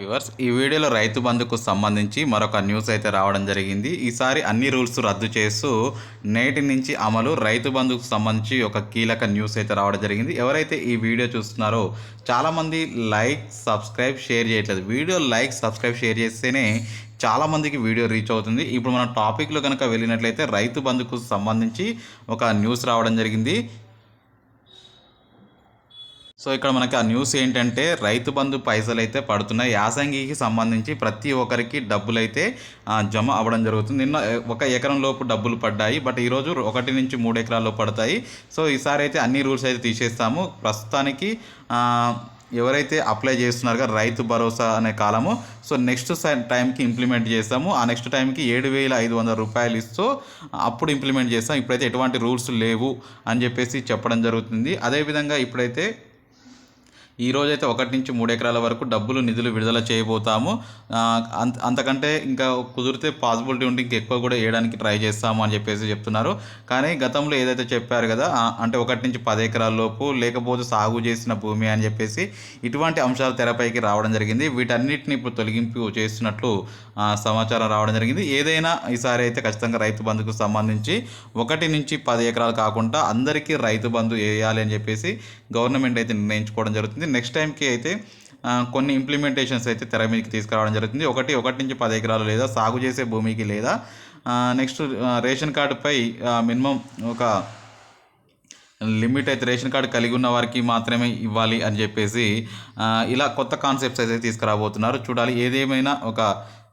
Viewers ఈ వీడియోలో రైతు బంధుకు సంబంధించి మరొక న్యూస్ అయితే రావడం జరిగింది. ఈసారి అన్ని రూల్స్ రద్దు చేస్తూ నేటి నుంచి అమలు రైతు బంధుకు సంబంధించి ఒక కీలక న్యూస్ అయితే రావడం జరిగింది. ఎవరైతే ఈ వీడియో చూస్తున్నారో చాలామంది లైక్ సబ్స్క్రైబ్ షేర్ చేయట్లేదు. వీడియో లైక్ సబ్స్క్రైబ్ షేర్ చేస్తేనే చాలామందికి వీడియో రీచ్ అవుతుంది. ఇప్పుడు మన టాపిక్లో కనుక వెళ్ళినట్లయితే రైతు బంధుకు సంబంధించి ఒక న్యూస్ రావడం జరిగింది. సో ఇక్కడ మనకి ఆ న్యూస్ ఏంటంటే రైతు బంధు పైసలు అయితే పడుతున్నాయి. యాసంగికి సంబంధించి ప్రతి ఒక్కరికి డబ్బులు అయితే జమ అవ్వడం జరుగుతుంది. నిన్న ఒక ఎకరం లోపు డబ్బులు పడ్డాయి. బట్ ఈరోజు ఒకటి నుంచి మూడు ఎకరాల్లో పడతాయి. సో ఈసారి అయితే అన్ని రూల్స్ అయితే తీసేస్తాము. ప్రస్తుతానికి ఎవరైతే అప్లై చేస్తున్నారో రైతు భరోసా అనే కాలము సో నెక్స్ట్ టైంకి ఇంప్లిమెంట్ చేస్తాము. ఆ నెక్స్ట్ టైంకి ఏడు వేల ఐదు వందల రూపాయలు ఇస్తూ అప్పుడు ఇంప్లిమెంట్ చేస్తాం. ఇప్పుడైతే ఎటువంటి రూల్స్ లేవు అని చెప్పేసి చెప్పడం జరుగుతుంది. అదేవిధంగా ఇప్పుడైతే ఈ రోజైతే ఒకటి నుంచి మూడు ఎకరాల వరకు డబ్బులు నిధులు విడుదల చేయబోతాము. అంత అంతకంటే ఇంకా కుదిరితే పాసిబిలిటీ ఉంటే ఇంకా ఎక్కువ కూడా వేయడానికి ట్రై చేస్తాము అని చెప్పేసి చెప్తున్నారు. కానీ గతంలో ఏదైతే చెప్పారు కదా అంటే ఒకటి నుంచి పది ఎకరాల లోపు లేకపోతే సాగు చేసిన భూమి అని చెప్పేసి ఇటువంటి అంశాలు తెరపైకి రావడం జరిగింది. వీటన్నిటిని ఇప్పుడు తొలగింపు చేస్తున్నట్లు సమాచారం రావడం జరిగింది. ఏదైనా ఈసారి అయితే ఖచ్చితంగా రైతు బంధుకు సంబంధించి ఒకటి నుంచి పది ఎకరాలు కాకుండా అందరికీ రైతు బంధు వేయాలి అని చెప్పేసి గవర్నమెంట్ అయితే నిర్ణయించుకోవడం జరుగుతుంది. నెక్స్ట్ టైంకి అయితే కొన్ని ఇంప్లిమెంటేషన్స్ అయితే తెర మీదకి తీసుకురావడం జరుగుతుంది. ఒకటి ఒకటి నుంచి పది ఎకరాలు లేదా సాగు చేసే భూమికి లేదా నెక్స్ట్ రేషన్ కార్డుపై మినిమం ఒక లిమిట్ అయితే రేషన్ కార్డు కలిగి ఉన్న వారికి మాత్రమే ఇవ్వాలి అని చెప్పేసి ఇలా కొత్త కాన్సెప్ట్స్ అయితే తీసుకురాబోతున్నారు. చూడాలి ఏదేమైనా ఒక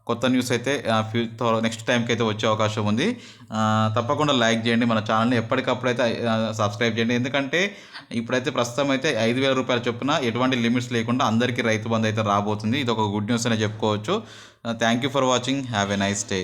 కొత్త న్యూస్ అయితే ఫ్యూచర్ నెక్స్ట్ టైంకి అయితే వచ్చే అవకాశం ఉంది. తప్పకుండా లైక్ చేయండి మన ఛానల్ని ఎప్పటికప్పుడు అయితే సబ్స్క్రైబ్ చేయండి. ఎందుకంటే ఇప్పుడైతే ప్రస్తుతం అయితే ఐదు వేల రూపాయల చొప్పున ఎటువంటి లిమిట్స్ లేకుండా అందరికీ రైతు బంధు అయితే రాబోతుంది. ఇది ఒక గుడ్ న్యూస్ అనే చెప్పుకోవచ్చు. Thank you for watching have a nice day